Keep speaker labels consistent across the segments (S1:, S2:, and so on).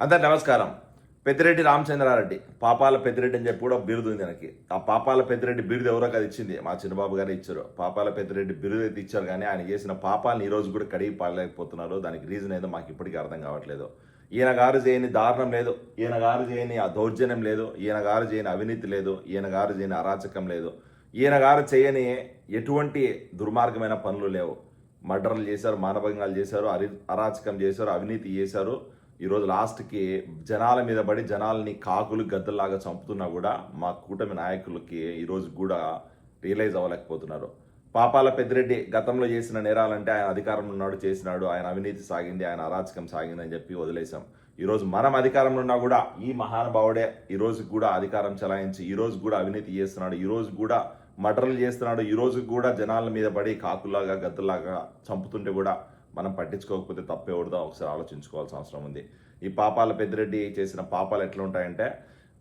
S1: అందరు నమస్కారం. పెద్దిరెడ్డి రామచంద్రారెడ్డి. పాపాల పెద్దిరెడ్డి అని చెప్పి కూడా బిరుదు ఉంది మనకి ఆ పాపాల పెద్దిరెడ్డి బిరుదు ఎవరో కదా ఇచ్చింది. మా చిన్నబాబు గారే ఇచ్చారు. పాపాల పెద్దిరెడ్డి బిరుదు అయితే ఇచ్చారు కానీ ఆయన చేసిన పాపాలను ఈ రోజు కూడా కడిగి పాడలేకపోతున్నారు. దానికి రీజన్ ఏదో మాకు ఇప్పటికీ అర్థం కావట్లేదు. ఈయన గారు చేయని దారుణం లేదు. ఈయన గారు చేయని ఆ దౌర్జన్యం లేదు. ఈయన గారు చేయని అవినీతి లేదు. ఈయన గారు చేయని అరాచకం లేదు. ఈయన గారు చేయని ఎటువంటి దుర్మార్గమైన పనులు లేవు. మర్డర్లు చేశారు మానభంగాలు చేశారు అరి అరాచకం చేశారు అవినీతి చేశారు. ఈరోజు లాస్ట్కి జనాల మీద పడి జనాల్ని కాకులు గద్దల్లాగా చంపుతున్నా కూడా మా కూటమి నాయకులకి ఈరోజు కూడా రియలైజ్ అవ్వలేకపోతున్నారు. పాపాల పెద్దిరెడ్డి గతంలో చేసిన నేరాలంటే ఆయన అధికారంలో ఉన్నాడు చేసినాడు ఆయన అవినీతి సాగింది ఆయన అరాచకం సాగింది అని చెప్పి వదిలేశాం. ఈరోజు మనం అధికారంలో ఉన్నా కూడా ఈ మహానుభావుడే ఈరోజు కూడా అధికారం చలాయించి ఈరోజు కూడా అవినీతి చేస్తున్నాడు ఈరోజు కూడా మటర్లు చేస్తున్నాడు ఈరోజు కూడా జనాల మీద పడి కాకులాగా గద్దలాగా చంపుతుంటే కూడా మనం పట్టించుకోకపోతే తప్పేవడదో ఒకసారి ఆలోచించుకోవాల్సిన అవసరం ఉంది. ఈ పాపాల పెద్దిరెడ్డి చేసిన పాపాలు ఎట్లా ఉంటాయంటే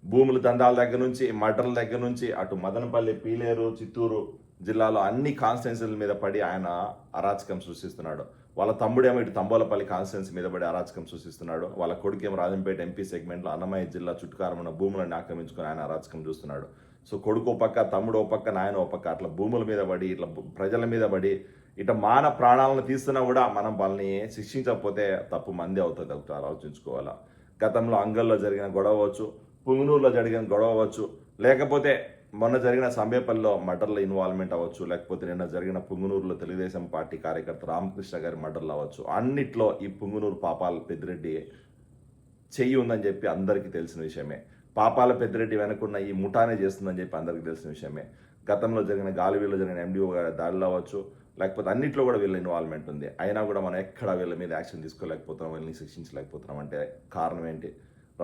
S1: భూముల దందాల దగ్గర నుంచి మర్డర్ల దగ్గర నుంచి అటు మదనపల్లి పీలేరు చిత్తూరు జిల్లాలో అన్ని కాన్స్టిట్యున్సీల మీద పడి ఆయన అరాచకం సృష్టిస్తున్నాడు. వాళ్ళ తమ్ముడేమో ఇటు తంబోలపల్లి కాన్స్టిట్యున్సీ మీద పడి అరాచకం సృష్టిస్తున్నాడు. వాళ్ళ కొడుకేమో రాజంపేట ఎంపీ సెగ్మెంట్లో అన్నమయ్య జిల్లా చుట్టుకారం ఉన్న భూములను ఆక్రమించుకొని ఆయన అరాచకం చూస్తున్నాడు. సో కొడుకు ఓ పక్క తమ్ముడు ఓ పక్క నాయన ఓ పక్క అట్లా భూముల మీద పడి ఇట్లా ప్రజల మీద పడి ఇట మాన ప్రాణాలను తీస్తున్నా కూడా మనం వాళ్ళని శిక్షించకపోతే తప్పు మంది అవుతుంది ఒకటి ఆలోచించుకోవాలా. గతంలో అంగల్లో జరిగిన గొడవ అవ్వచ్చు పుంగనూరులో జరిగిన గొడవ అవ్వచ్చు లేకపోతే మొన్న జరిగిన సంబేపల్లిలో మర్డర్ల ఇన్వాల్వ్మెంట్ అవ్వచ్చు లేకపోతే నిన్న జరిగిన పుంగనూరులో తెలుగుదేశం పార్టీ కార్యకర్త రామకృష్ణ గారి మటర్లు అవ్వచ్చు. అన్నిట్లో ఈ పుంగనూరు పాపాల పెద్దిరెడ్డి చెయ్యి ఉందని చెప్పి అందరికీ తెలిసిన విషయమే. పాపాల పెద్దిరెడ్డి వెనకున్న ఈ ముఠానే చేస్తుందని చెప్పి అందరికీ తెలిసిన విషయమే. గతంలో జరిగిన గాలివీలో జరిగిన ఎండిఓ గారి దాడిలో అవ్వచ్చు లేకపోతే అన్నిట్లో కూడా వీళ్ళ ఇన్వాల్వ్మెంట్ ఉంది. అయినా కూడా మనం ఎక్కడ వీళ్ళ మీద యాక్షన్ తీసుకోలేకపోతున్నాం వీళ్ళని శిక్షించలేకపోతున్నాం అంటే కారణం ఏంటి?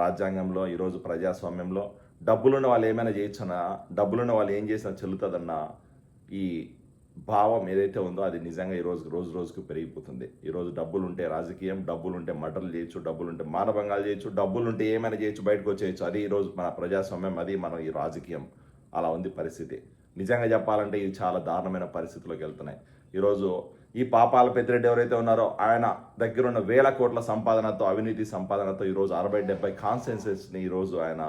S1: రాజ్యాంగంలో ఈరోజు ప్రజాస్వామ్యంలో డబ్బులున్న వాళ్ళు ఏమైనా చేయొచ్చన్నా డబ్బులున్న వాళ్ళు ఏం చేసినా చెల్లుతుందన్న ఈ భావం ఏదైతే ఉందో అది నిజంగా ఈ రోజు రోజు రోజుకు పెరిగిపోతుంది. ఈరోజు డబ్బులు ఉంటే రాజకీయం డబ్బులు ఉంటే మటర్లు చేయొచ్చు డబ్బులు ఉంటే మానభంగాలు చేయొచ్చు డబ్బులు ఉంటే ఏమైనా చేయొచ్చు బయటకు వచ్చేయచ్చు. అది ఈరోజు మన ప్రజాస్వామ్యం అది మన ఈ రాజకీయం అలా ఉంది పరిస్థితి. నిజంగా చెప్పాలంటే ఇది చాలా దారుణమైన పరిస్థితిలోకి వెళ్తున్నాయి. ఈరోజు ఈ పాపాల పెద్దిరెడ్డి ఎవరైతే ఉన్నారో ఆయన దగ్గరున్న వేల కోట్ల సంపాదనతో అవినీతి సంపాదనతో ఈరోజు అరవై డెబ్బై కాన్సెన్సెస్ని ఈరోజు ఆయన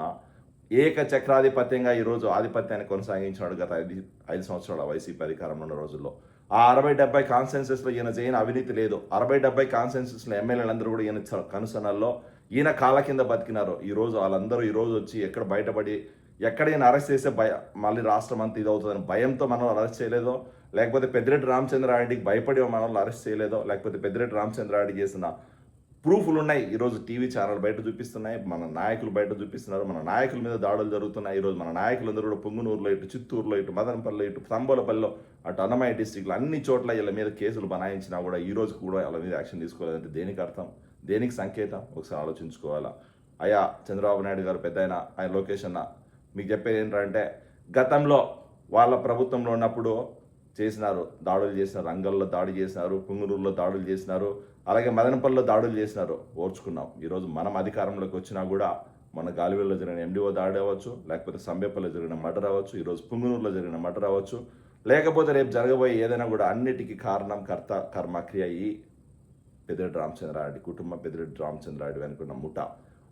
S1: ఏక చక్రాధిపత్యంగా ఈరోజు ఆధిపత్యాన్ని కొనసాగించినాడు గత ఐదు ఐదు సంవత్సరాల వైసీపీ అధికారంలో ఉన్న రోజుల్లో. ఆ అరవై డెబ్బై కాన్సెన్సెస్లో ఈయన చేయని అవినీతి లేదు. అరవై డెబ్బై కాన్సెన్సెస్లో ఎమ్మెల్యేలందరూ కూడా ఈయన కనుసనల్లో ఈయన కాళ్ళ కింద బతికినారు. ఈరోజు వాళ్ళందరూ ఈరోజు వచ్చి ఎక్కడ బయటపడి ఎక్కడైనా అరెస్ట్ చేస్తే భయ మళ్ళీ రాష్ట్రం అంతా ఇది అవుతుందని భయంతో మనం అరెస్ట్ చేయలేదో లేకపోతే పెద్దిరెడ్డి రామచంద్రారెడ్డికి భయపడి మనల్ని అరెస్ట్ చేయలేదో లేకపోతే పెద్దిరెడ్డి రామచంద్రారెడ్డి చేసిన ప్రూఫ్లు ఉన్నాయి. ఈరోజు టీవీ ఛానల్ బయట చూపిస్తున్నాయి మన నాయకులు బయట చూపిస్తున్నారు మన నాయకుల మీద దాడులు జరుగుతున్నాయి. ఈరోజు మన నాయకులందరూ కూడా పొంగునూరులో ఇటు చిత్తూరులో ఇటు మదనపల్లిలో ఇటు తంబోలపల్లిలో అటు అన్నమయ్య డిస్టిక్లో అన్ని చోట్ల వీళ్ళ మీద కేసులు బనాయించినా కూడా ఈ రోజు కూడా వాళ్ళ మీద యాక్షన్ తీసుకోలేదంటే దేనికి అర్థం? దేనికి సంకేతం? ఒకసారి ఆలోచించుకోవాలా? అయ్యా చంద్రబాబు నాయుడు గారు పెద్ద ఆయన ఆయన లొకేషన్ మీకు చెప్పేది ఏంటంటే గతంలో వాళ్ళ ప్రభుత్వంలో ఉన్నప్పుడు చేసినారు దాడులు చేసినారు రంగల్లో దాడి చేసినారు పుంగనూరులో దాడులు చేసినారు అలాగే మదనపల్లిలో దాడులు చేసినారు ఓర్చుకున్నాం. ఈరోజు మనం అధికారంలోకి వచ్చినా కూడా మన గాలివేల్లో జరిగిన ఎండిఓ దాడి అవ్వచ్చు లేకపోతే సంబేపల్లిలో జరిగిన మర్డర్ అవ్వచ్చు ఈరోజు పుంగనూరులో జరిగిన మర్డర్ అవ్వచ్చు. లేకపోతే రేపు జరగబోయే ఏదైనా కూడా అన్నిటికీ కారణం కర్త కర్మక్రియ ఈ పెదిరెడ్డి రామచంద్రారెడ్డి కుటుంబం పెదిరెడ్డి రామచంద్రారెడ్డి వెనుకున్న ముఠ.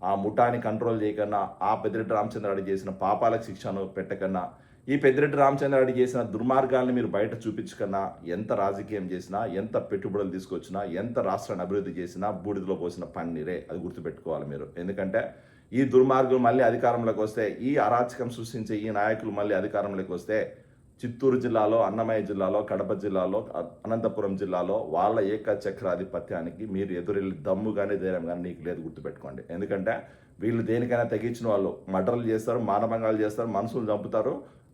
S1: ఆ ముఠాని కంట్రోల్ చేయకన్నా ఆ పెద్దిరెడ్డి రామచంద్రారెడ్డి చేసిన పాపాలకు శిక్షను పెట్టకన్నా ఈ పెద్దిరెడ్డి రామచంద్రారెడ్డి చేసిన దుర్మార్గాల్ని మీరు బయట చూపించకన్నా ఎంత రాజకీయం చేసినా ఎంత పెట్టుబడులు తీసుకొచ్చినా ఎంత రాష్ట్రాన్ని అభివృద్ధి చేసినా బూడిదలో పోసిన పన్నీరే అది గుర్తుపెట్టుకోవాలి మీరు. ఎందుకంటే ఈ దుర్మార్గులు మళ్ళీ అధికారంలోకి వస్తే ఈ అరాచకం సృష్టించే ఈ నాయకులు మళ్ళీ అధికారంలోకి వస్తే చిత్తూరు జిల్లాలో అన్నమయ్య జిల్లాలో కడప జిల్లాలో అనంతపురం జిల్లాలో వాళ్ళ ఏకచక్రాధిపత్యానికి మీరు ఎదురెళ్ళి దమ్ము కానీ ధైర్యం కానీ నీకు లేదు గుర్తుపెట్టుకోండి. ఎందుకంటే వీళ్ళు దేనికైనా తెగించిన వాళ్ళు మర్డర్లు చేస్తారు మానభంగాలు చేస్తారు మనుషులు చంపుతారు.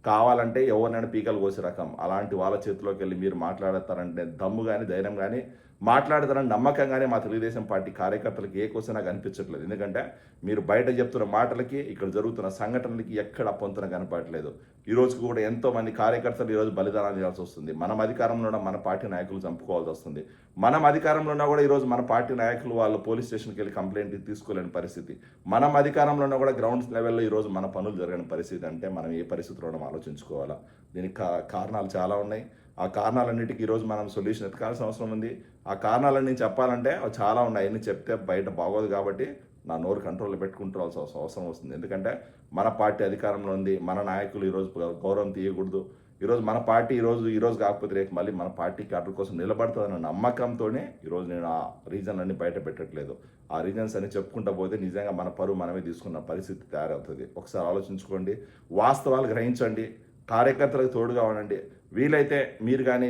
S1: కావాలంటే ఎవరినైనా పీకలు కోసే రకం. అలాంటి వాళ్ళ చేతిలోకి వెళ్ళి మీరు మాట్లాడతారంటే దమ్ము కానీ ధైర్యం కానీ మాట్లాడతారని నమ్మకంగానే మా తెలుగుదేశం పార్టీ కార్యకర్తలకు ఏ కోసం నాకు అనిపించట్లేదు. ఎందుకంటే మీరు బయట చెప్తున్న మాటలకి ఇక్కడ జరుగుతున్న సంఘటనలకి ఎక్కడ పొంతన కనపడట్లేదు. ఈ రోజుకు కూడా ఎంతో మంది కార్యకర్తలు ఈరోజు బలిదానాలు చేయాల్సి వస్తుంది. మనం అధికారంలో ఉన్న మన పార్టీ నాయకులు చంపుకోవాల్సి వస్తుంది. మనం అధికారంలో ఉన్నా కూడా ఈరోజు మన పార్టీ నాయకులు వాళ్ళు పోలీస్ స్టేషన్కి వెళ్ళి కంప్లైంట్ తీసుకోలేని పరిస్థితి. మనం అధికారంలో ఉన్నా కూడా గ్రౌండ్ లెవెల్లో ఈరోజు మన పనులు జరగని పరిస్థితి అంటే మనం ఏ పరిస్థితిలో ఉన్నామో ఆలోచించుకోవాలా. దీనికి కారణాలు చాలా ఉన్నాయి. ఆ కారణాలన్నిటికీ ఈరోజు మనం సొల్యూషన్ ఎత్తుకాల్సిన అవసరం ఉంది. ఆ కారణాలన్నీ చెప్పాలంటే అవి చాలా ఉన్నాయి. అన్నీ చెప్తే బయట బాగోదు కాబట్టి నా నోరు కంట్రోల్లో పెట్టుకుంటాల్సిన అవసరం అవసరం వస్తుంది. ఎందుకంటే మన పార్టీ అధికారంలో ఉంది మన నాయకులు ఈరోజు గౌరవం తీయకూడదు. ఈరోజు మన పార్టీ ఈరోజు ఈరోజు కాకపోతే రేపు మళ్ళీ మన పార్టీ క్యాడర్ కోసం నిలబడుతుందన్న నమ్మకంతోనే ఈరోజు నేను ఆ రీజన్ అన్ని బయట పెట్టట్లేదు. ఆ రీజన్స్ అన్ని చెప్పుకుంటా పోతే నిజంగా మన పరువు మనమే తీసుకున్న పరిస్థితి తయారవుతుంది. ఒకసారి ఆలోచించుకోండి. వాస్తవాలు గ్రహించండి. కార్యకర్తలకు తోడుగా ఉండండి. వీలైతే మీరు కానీ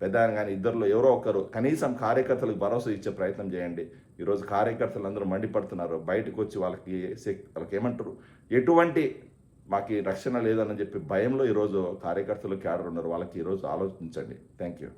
S1: పెద్ద ఆయన కానీ ఇద్దరిలో ఎవరో ఒకరు కనీసం కార్యకర్తలకు భరోసా ఇచ్చే ప్రయత్నం చేయండి. ఈరోజు కార్యకర్తలు అందరూ మండిపడుతున్నారు. బయటకు వచ్చి వాళ్ళకి వాళ్ళకి ఏమంటారు? ఎటువంటి మాకు రక్షణ లేదని చెప్పి భయంలో ఈరోజు కార్యకర్తలు క్యాడర్ ఉన్నారు. వాళ్ళకి ఈరోజు ఆలోచించండి. Thank you